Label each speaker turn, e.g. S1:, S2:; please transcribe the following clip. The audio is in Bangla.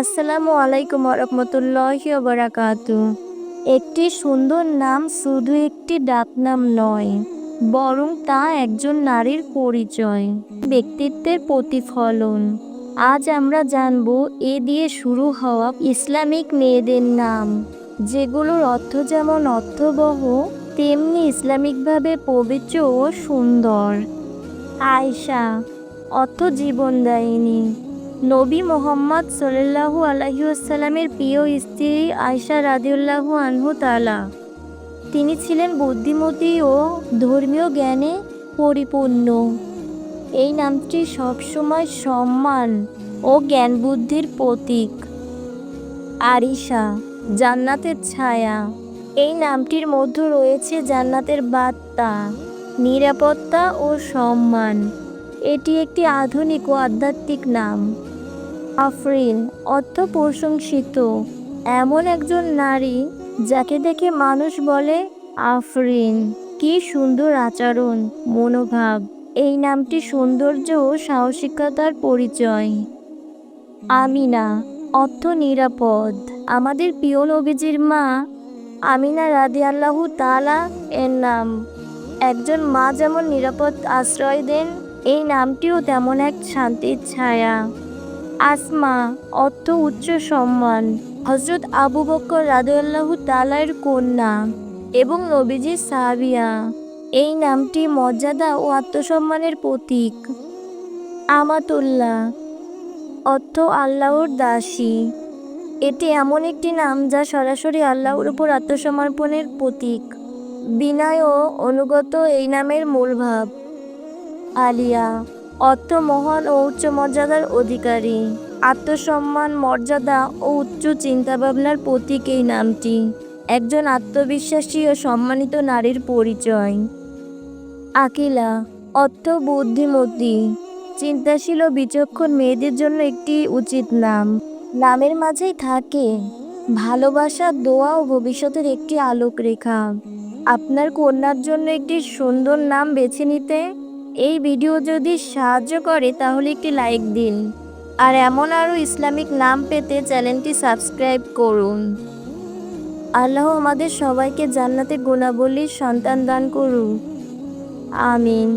S1: আসসালামু আলাইকুম রহমতুল্লাহি বারাকাতু একটি সুন্দর নাম শুধু একটি ডাকনাম নয়, বরং তা একজন নারীর পরিচয়, ব্যক্তিত্বের প্রতিফলন। আজ আমরা জানব এ দিয়ে শুরু হওয়া ইসলামিক মেয়েদের নাম, যেগুলোর অর্থ যেমন অর্থবহ, তেমনি ইসলামিকভাবে পবিত্র ও সুন্দর। আয়শা, অর্থ জীবনদায়িনী। নবী মোহাম্মদ সাল্লাল্লাহু আলাইহি ওয়াসাল্লামের প্রিয় স্ত্রী আয়শা রাদিউল্লাহু আনহু তালা তিনি ছিলেন বুদ্ধিমতী ও ধর্মীয় জ্ঞানে পরিপূর্ণ। এই নামটি সবসময় সম্মান ও জ্ঞান বুদ্ধির প্রতীক। আরিশা, জান্নাতের ছায়া। এই নামটির মধ্যে রয়েছে জান্নাতের বার্তা, নিরাপত্তা ও সম্মান। এটি একটি আধুনিক ও আধ্যাত্মিক নাম। আফরিন অর্থ প্রশংসিত এমন একজন নারী যাকে দেখে মানুষ বলে আফরিন। কি সুন্দর আচরণ, মনোভাব। এই নামটি সৌন্দর্য ও সাহসিকতার পরিচয়। আমিনা, অর্থ নিরাপদ। আমাদের প্রিয় নবীজির মা আমিনা রাদি আল্লাহু তালা এর নাম। একজন মা যেমন নিরাপদ আশ্রয় দেন, এই নামটিও তেমন এক শান্তির ছায়া। আসমা, অর্থ উচ্চ সম্মান। হজরত আবু বক্কর রাদুল্লাহু তালার কন্যা এবং নবীজি সাবিয়া এই নামটি মর্যাদা ও আত্মসম্মানের প্রতীক। আমাতুল্লাহ, অর্থ আল্লাহর দাসী। এটি এমন একটি নাম যা সরাসরি আল্লাহর উপর আত্মসমর্পণের প্রতীক। বিনয় ও অনুগত এই নামের মূল ভাব আলিয়া অর্থ মহান ও উচ্চ মর্যাদার অধিকারী। আত্মসম্মান, মর্যাদা ও উচ্চ চিন্তাভাবনার প্রতীক এই নামটি। একজন আত্মবিশ্বাসী ও সম্মানিত নারীর পরিচয়। আকিলা, অর্থ বুদ্ধিমতী চিন্তাশীল ও বিচক্ষণ মেয়েদের জন্য একটি উচিত নাম। নামের মাঝেই থাকে, ভালোবাসা, দোয়া ও ভবিষ্যতের একটি আলোক রেখা আপনার কন্যার জন্য একটি সুন্দর নাম বেছে নিতে এই ভিডিও যদি সাহায্য করে, তাহলে একটি লাইক দিন। আর এমন আরও ইসলামিক নাম পেতে চ্যানেলটি সাবস্ক্রাইব করুন। আল্লাহ আমাদের সবাইকে জান্নাতে গুণাবলীর সন্তান দান করুন আমিন।